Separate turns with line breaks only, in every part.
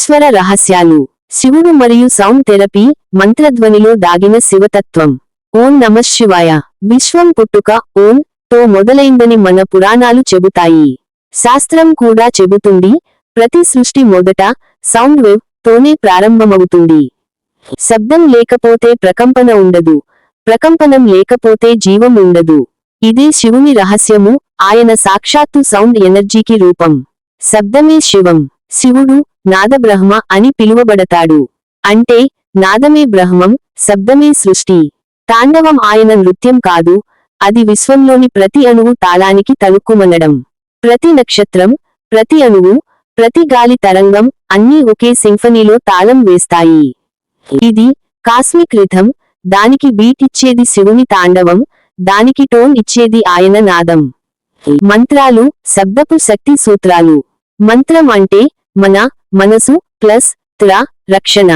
ఈశ్వర రహస్యాలు. శివుడు మరియు సౌండ్ థెరపీ మంత్రధ్వనిలో దాగిన శివతత్వం. ఓం నమ శివాయ. విశ్వం పుట్టుక ఓం తో మొదలైందని మన పురాణాలు చెబుతాయి. శాస్త్రం కూడా చెబుతుంది ప్రతి సృష్టి మొదట సౌండ్ వేవ్ తోనే ప్రారంభమవుతుంది. శబ్దం లేకపోతే ప్రకంపన ఉండదు. ప్రకంపనం లేకపోతే జీవం ఉండదు. ఇదే శివుని రహస్యము ఆయన సాక్షాత్తు సౌండ్ ఎనర్జీకి రూపం. శబ్దమే శివం. శివుడు నాదబ్రహ్మ అని పిలువబడతాడు. అంటే నాదమే బ్రహ్మం శబ్దమే సృష్టి. తాండవం ఆయన నృత్యం కాదు అది విశ్వంలోని ప్రతి అణువు తాళానికి తలుక్కుమనడం ప్రతి నక్షత్రం ప్రతి అణువు ప్రతి గాలి తరంగం అన్నీ ఒకే సింఫనీలో తాళం వేస్తాయి. ఇది కాస్మిక్ రిథం దానికి బీట్ ఇచ్చేది శివుని తాండవం దానికి టోన్ ఇచ్చేది ఆయన నాదం. మంత్రాలు శబ్దపు శక్తి సూత్రాలు. మంత్రం అంటే మన మనసు ప్లస్ త్ర రక్షణ.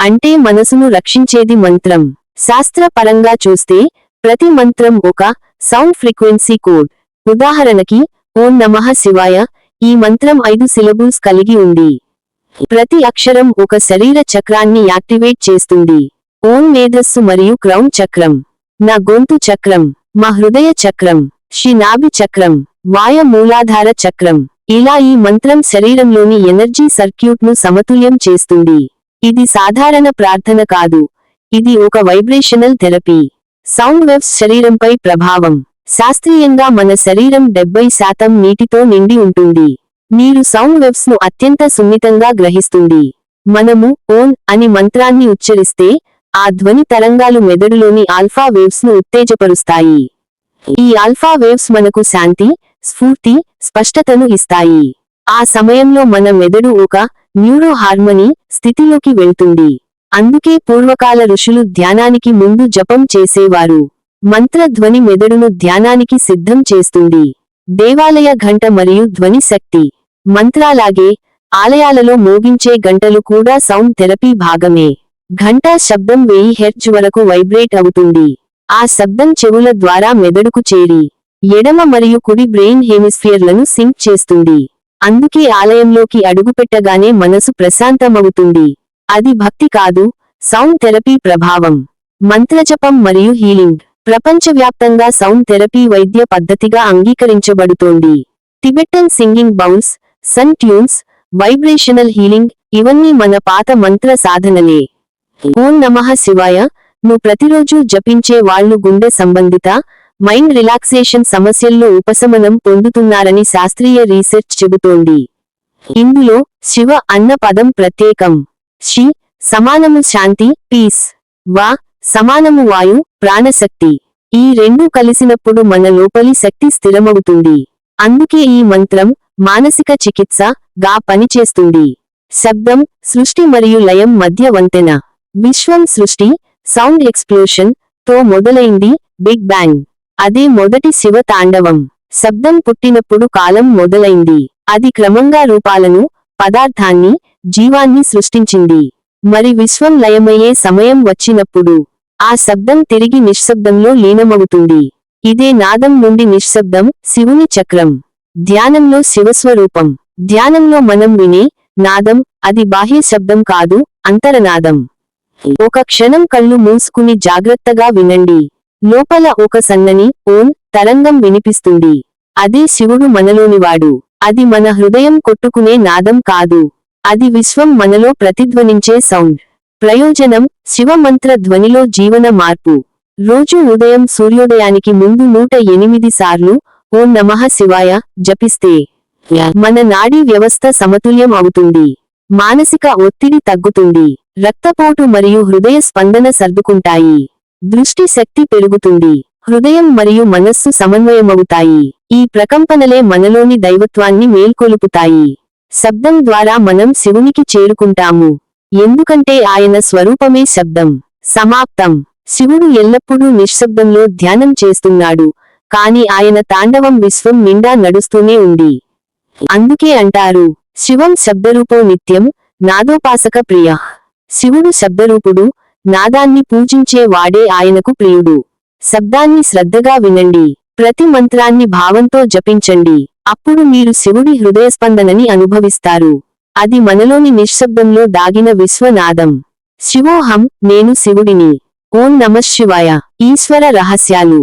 అంటే మనసును రక్షించేది మంత్రం. శాస్త్ర పరంగా చూస్తే ప్రతి మంత్రం ఒక సౌండ్ ఫ్రీక్వెన్సీ కోడ్. ఉదాహరణకి ఓం నమః శివాయ ఈ మంత్రం ఐదు సిలబుల్స్ కలిగి ఉంది. ప్రతి అక్షరం ఒక శరీర చక్రాన్ని యాక్టివేట్ చేస్తుంది. ఓం మేధస్సు మరియు క్రౌన్ చక్రం. నా గొంతు చక్రం. మా హృదయ చక్రం. షినాభి చక్రం. వాయ మూలాధార చక్రం. ఇలా ఈ మంత్రం శరీరంలోని ఎనర్జీ సర్క్యూట్ను సమతుల్యం చేస్తుంది. ఇది సాధారణ ప్రార్థన కాదు. ఇది ఒక వైబ్రేషనల్ థెరపీ. సౌండ్ వెవ్స్ శరీరంపై ప్రభావం. శాస్త్రీయంగా మన శరీరం డెబ్బై శాతం నీటితో నిండి ఉంటుంది. నీరు సౌండ్ వెవ్స్ను అత్యంత సున్నితంగా గ్రహిస్తుంది. మనము ఓన్ అని మంత్రాన్ని ఉచ్చరిస్తే ఆ ధ్వని తరంగాలు మెదడులోని ఆల్ఫా వేవ్స్ను ఉత్తేజపరుస్తాయి. ఈ ఆల్ఫా వేవ్స్ మనకు శాంతి స్ఫూర్తి స్పష్టతను ఇస్తాయి. ఆ సమయంలో మన మెదడు ఒక న్యూరో హార్మనీ స్థితిలోకి వెళ్తుంది. అందుకే పూర్వకాల ఋషులు ధ్యానానికి ముందు జపం చేసేవారు. మంత్రధ్వని మెదడును ధ్యానానికి సిద్ధం చేస్తుంది. దేవాలయ ఘంట మరియు ధ్వని శక్తి. మంత్రాలాగే ఆలయాలలో మోగించే గంటలు కూడా సౌండ్ థెరపీ భాగమే. ఘంటా శబ్దం వెయ్యి హెర్జ్ వరకు వైబ్రేట్ అవుతుంది. ఆ శబ్దం చెవుల ద్వారా మెదడుకు చేరి ఎడమ మరియు కుడి బ్రెయిన్ హెమిస్ఫియర్లను సింక్ చేస్తుంది. అందుకే ఆలయంలోకి అడుగుపెట్టగానే మనసు ప్రశాంతమవుతుంది. అది భక్తి కాదు సౌండ్ థెరపీ ప్రభావం. మంత్రజపం మరియు హీలింగ్. ప్రపంచవ్యాప్తంగా సౌండ్ థెరపీ వైద్య పద్ధతిగా అంగీకరించబడుతోంది. Tibetan singing bowls sun tunes vibrational healing ఇవన్నీ మన పాత మంత్ర సాధనలే. ఓం నమ శివాయ. నువ్వు ప్రతిరోజు జపించే వాళ్ళు గుండె సంబంధిత మైండ్ రిలాక్సేషన్ సమస్యల్లో ఉపశమనం పొందుతున్నారని శాస్త్రీయ రీసెర్చ్ చెబుతోంది. ఇందులో శివ అన్న పదం ప్రత్యేకం. షి సమానము శాంతి పీస్. వా సమానము వాయు ప్రాణశక్తి. ఈ రెండు కలిసినప్పుడు మన లోపలి శక్తి స్థిరమవుతుంది. అందుకే ఈ మంత్రం మానసిక చికిత్స గా పనిచేస్తుంది. శబ్దం సృష్టి మరియు లయం మధ్య వంతెన. విశ్వం సృష్టి సౌండ్ ఎక్స్ప్లోషన్తో మొదలైంది బిగ్ బ్యాంగ్. అదే మొదటి శివ తాండవం. శబ్దం పుట్టినప్పుడు కాలం మొదలైంది. అది క్రమంగా రూపాలను పదార్థాన్ని జీవాన్ని సృష్టించింది. మరి విశ్వం లయమయ్యే సమయం వచ్చినప్పుడు ఆ శబ్దం తిరిగి నిశ్శబ్దంలో లీనమవుతుంది. ఇదే నాదం నుండి నిశ్శబ్దం శివుని చక్రం. ధ్యానంలో శివస్వరూపం. ధ్యానంలో మనం వినే నాదం అది బాహ్య శబ్దం కాదు అంతరనాదం ఒక క్షణం కళ్ళు మూసుకుని జాగ్రత్తగా వినండి. లోపల ఒక సన్నని ఓన్ తరంగం వినిపిస్తుంది. అదే శివుడు మనలోనివాడు అది మన హృదయం కొట్టుకునే నాదం కాదు. అది విశ్వం మనలో ప్రతిధ్వనించే సౌండ్. ప్రయోజనం శివమంత్ర ధ్వనిలో జీవన మార్పు. రోజు ఉదయం సూర్యోదయానికి ముందు నూట ఎనిమిది సార్లు ఓం నమః శివాయ జపిస్తే మన నాడీ వ్యవస్థ సమతుల్యం అవుతుంది. మానసిక ఒత్తిడి తగ్గుతుంది. రక్తపోటు మరియు హృదయ స్పందన సర్దుకుంటాయి. దృష్టి శక్తి పెరుగుతుంది. హృదయం మరియు మనస్సు సమన్వయమవుతాయి. ఈ ప్రకంపనలే మనలోని దైవత్వాన్ని మేల్కొలుపుతాయి. శబ్దం ద్వారా మనం శివునికి చేరుకుంటాము. ఎందుకంటే ఆయన స్వరూపమే శబ్దం. సమాప్తం. శివుడు ఎల్లప్పుడూ నిశ్శబ్దంలో ధ్యానం చేస్తున్నాడు. కాని ఆయన తాండవం విశ్వం నిండా నడుస్తూనే ఉంది. అందుకే అంటారు శివం శబ్దరూపో నిత్యం నాదోపాసక ప్రియ. శివుడు శబ్దరూపుడు నాదాన్ని పూజించే వాడే ఆయనకు ప్రియుడు. శబ్దాన్ని శ్రద్ధగా వినండి. ప్రతి మంత్రాన్ని భావంతో జపించండి. అప్పుడు మీరు శివుడి హృదయస్పందనని అనుభవిస్తారు. అది మనలోని నిశ్శబ్దంలో దాగిన విశ్వనాదం. శివోహం నేను శివుడిని. ఓం నమః శివాయ. ఈశ్వర రహస్యాలు.